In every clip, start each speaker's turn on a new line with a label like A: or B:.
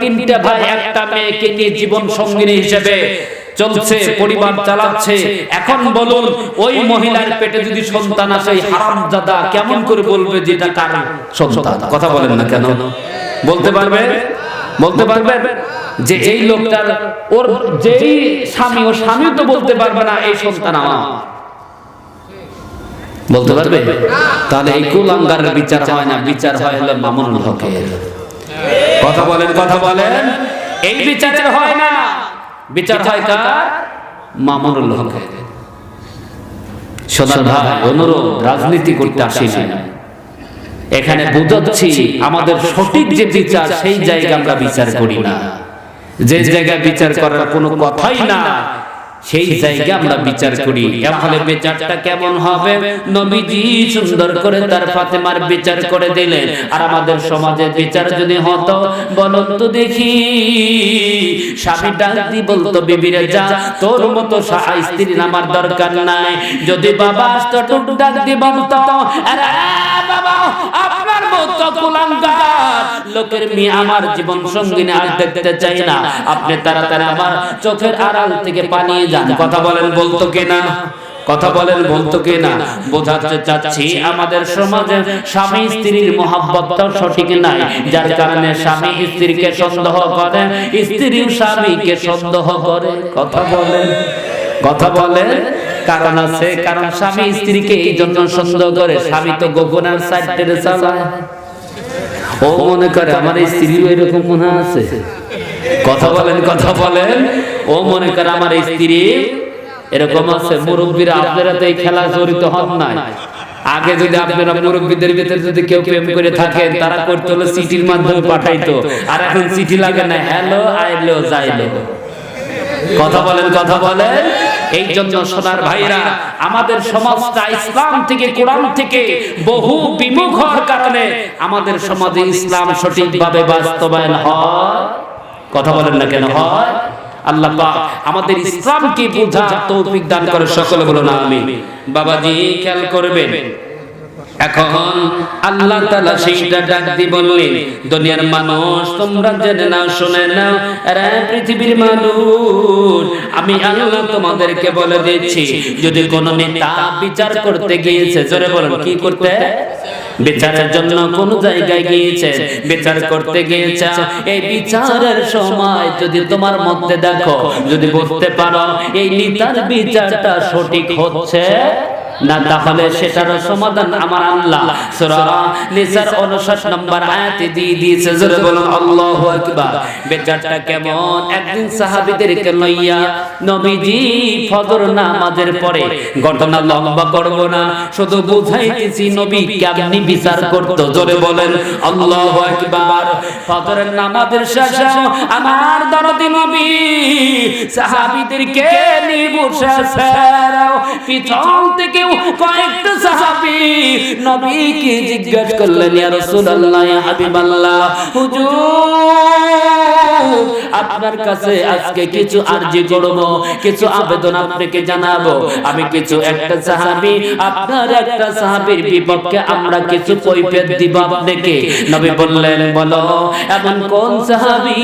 A: তিনটা ভাই, একটা মেয়েকে নিয়ে জীবন সঙ্গিনী হিসেবে চলছে, পরিবার চালাচ্ছে। এখন বলুন, ওই মহিলার পেটে যদি সন্তান আসে হারামজাদা কেমন করে বলবে যে এটা কার সন্তান? কথা বলেন না কেন? বলতে পারবে বলতে পারবে যে এই লোকটার, ওর যেই স্বামী ও স্বামী তো বলতে পারবে না, এই সন্তান আমার। বলতে পারবে? তাহলে এই কুলাঙ্গারের বিচার হয় না? বিচার হয় হলো মামুনুল হকের। কথা বলেন কথা বলেন। এই বিচার হয় না। বিচার হয় কার? মামুনুল হকের। সোনার ভাই, অনুরোধ, রাজনীতি করতে আসি না এখানে বুঝাচ্ছি আমাদের সঠিক যে বিচার, সেই জায়গা আমরা বিচার করি না। যে জায়গায় বিচার করার কোনো কথাই না সেই জায়গা আমরা বিচার করি। তাহলে বিচারটা কেমন হবে? নবীজি সুন্দর করে তার ফাতেমার বিচার করে দিলেন। আর আমাদের সমাজে বিচার যদি হতো বলো তো দেখি। স্বামী ডাক বলতো বিবিরে যা তোর মতো স্ত্রী আমার দরকার নাই। যদি বাবা আসতো টুক ডাক দি বলতো আরে বাবা লোকের মেয়ে আমার জীবন আর দেখতে চাই না। আপনি তাড়াতাড়ি আমার চোখের আড়াল থেকে যান। কথা বলেন বলতো কথা বলেন বলতো কিনা? বোঝাতে চাচ্ছি আমাদের স্বামী স্ত্রীর মহাব্বতটাও সঠিক নাই। যার কারণে স্বামী স্ত্রীকে সন্দেহ করে, স্ত্রীও স্বামীকে সন্দেহ করে। কথা বলেন কথা বলেন। কারণ আছে, কারণ স্বামী স্ত্রীকে এই জন্য সন্দেহ করে। স্বামী তো সাইড চালায়। ও মনে করে, আমার এই স্ত্রীও এরকম মনে আছে? কথা বলেন কথা বলেন। ও মনে করে, আমার এই স্ত্রী এরকম আছে, মুরব্বীরা আপনারা তো এই খেলা জড়িত হন নাই। আগে যদি আপনারা মুরব্বীদের ভিতরে যদি কেউ প্রেম করে থাকেন, তারা করতে হলো চিঠির মাধ্যমে পাঠাইতো। আর এখন চিঠি লাগে না, হ্যালো, আইলো, যাইলো। কথা বলেন কথা বলেন। এই জন্য সোনার ভাইরা আমাদের সমাজটা ইসলাম থেকে কোরআন থেকে বহু বিমুখ হওয়ার কারণে আমাদের সমাজে ইসলাম সঠিকভাবে বাস্তবায়ন হয়। কথা বলেন না কেন হয়। আল্লাহ পাক আমাদের ইসলামকে বোঝা তৌফিক দান করে সকলে বলুন আমি বাবাজি খেয়াল করবেন। এখন আল্লাহ তালা সেইটা ডাক দিয়ে বললেন, দুনিয়ার মানুষ, তোমরা জেনে নাও, শুনে নাও রে পৃথিবীর মানুষ। আমি আল্লাহ তোমাদেরকে বলে দিচ্ছি যদি কোনো নেতা বিচার করতে গিয়েছে, জোরে বলুন, কি করতে? বিচারের জন্য কোন জায়গায় গিয়েছে? বিচার করতে গিয়েছে। এই বিচারের সময় যদি তোমার মধ্যে দেখো, যদি বুঝতে পারো, এই নেতার বিচারটা সঠিক হচ্ছে না, তাহলে সেটার সমাধান আমার আল্লাহ। সূরা নিসার 59 নম্বর আয়াতে দিয়ে দিয়েছে, জোরে বলুন, আল্লাহু আকবার। বেচারটা কেমন? একদিন সাহাবীদেরকে লইয়া নবীজি ফজর নামাজের পরে ঘটনা লম্বা করব না, শুধু বুঝাইতেছি নবী কেমনি বিচার করত। জোরে বলেন, আল্লাহু আকবার। ফজরের নামাজের শেষে আমার দরদি নবী সাহাবীদেরকে নিয়ে বসে পিছন থেকে কয়েকটা সাহাবী আপনার কাছে আজকে কিছু আরজি করব, কিছু আবেদন আপনাকে জানাব। আমি কিছু একটা সাহাবী, আপনার একটা সাহাবীর বিপক্ষে আমরা কিছু কৈফিয়ত দিব আপনাকে। নবী বললেন, বলো, এমন কোন সাহাবী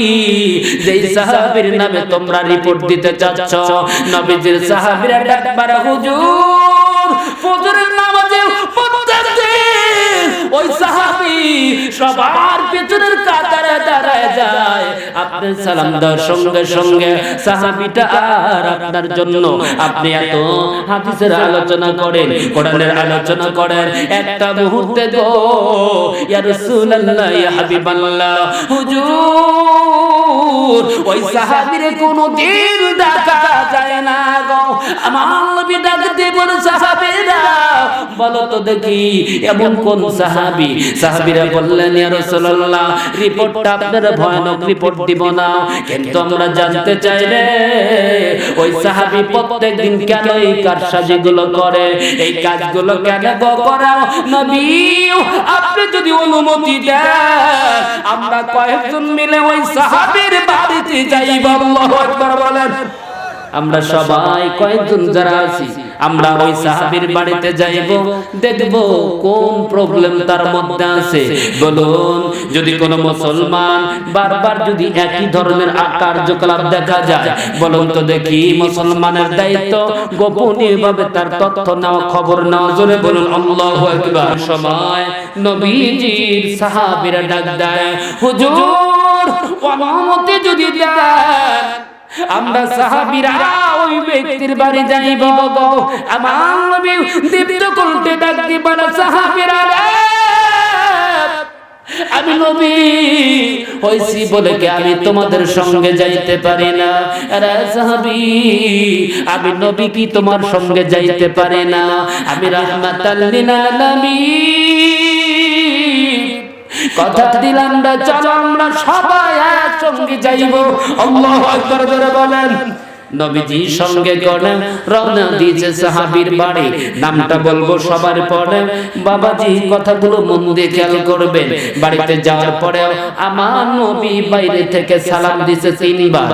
A: যেই সাহাবীর নামে তোমরা রিপোর্ট দিতে চাচ্ছ? নবীজির সাহাবীরা ডাকবার হুজুর ফজরের নামাজে প্রত্যেক ওই সাহাবী সবার পেছনের কাতারে দাঁড়ায় যায়। আপনি সালাম দেওয়ার সঙ্গে সঙ্গে সাহাবীটা আর আপনার জন্য আপনি এত হাদিসের আলোচনা করেন কোরআনের আলোচনা করেন। একটা মুহূর্তে গো ইয়া রাসূলুল্লাহ ইয়া হাবিবাল্লাহ হুজুর। ওই সাহাবীরে কোনো দিন দেখা যায় না গো। আমার নবী ডাক দিয়ে বলে সাহাবীরা বলো তো দেখি এমন কোন সাহাবী? সাহাবীরা বললেন ইয়া রাসূলুল্লাহ রিপোর্টটা আপনারা ভয়ানক রিপোর্ট দিব না। কিন্তু আমরা জানতে চাই রে ওই সাহাবী প্রত্যেকদিন কেন এই কারসাজিগুলো করে? এই কাজগুলো কেন গো করে নবী আপনি যদি অনুমতি দেন আমরা কয়েকজন মিলে ওই সাহাবীর বাড়িতে যাইব। আল্লাহু আকবার বলেন আমরা সবাই কয়েকজন যারা আছি আমরা ওই সাহাবীর বাড়িতে যাইব দেখব কোন প্রবলেম তার মধ্যে আছে। বলুন যদি কোনো মুসলমান বারবার যদি একই ধরনের কার্যকলাপ দেখা যায় বলুন তো দেখি মুসলমানের দায়িত্ব গোপনীয় ভাবে তার তথ্য নেওয়া খবর নেওয়া জোরে বলুন আল্লাহু আকবার। সময় নবীজির সাহাবীরা ডাক দেয় হুজুর অনুমতি যদি দেন আমরা সাহাবীরা ওই ব্যক্তির বাড়ি যাইব আমার নবী দীপ্ত কণ্ঠে ডাক দিবার সাহাবীরা রে। আমি নবী হইছি বলে কি আমি তোমাদের সঙ্গে যাইতে পারি না। আরে সাহাবী আমি নবী কি তোমার সঙ্গে যাইতে পারি না? আমি রাহমাতাল লিল আলামিন। কথা দিলাম না চলো আমরা সবাই। একসঙ্গে যাইব। আল্লাহু আকবার জোরে বলেন। সঙ্গে রওনা দিয়েছে সাহাবীর বাড়ি। নামটা বলব সবার পরে। বাবাজি কথাগুলো মন দিয়ে খেয়াল করবেন। বাড়িতে যাওয়ার পরে আমার নবী বাইরে থেকে সালাম দিয়েছে তিনবার।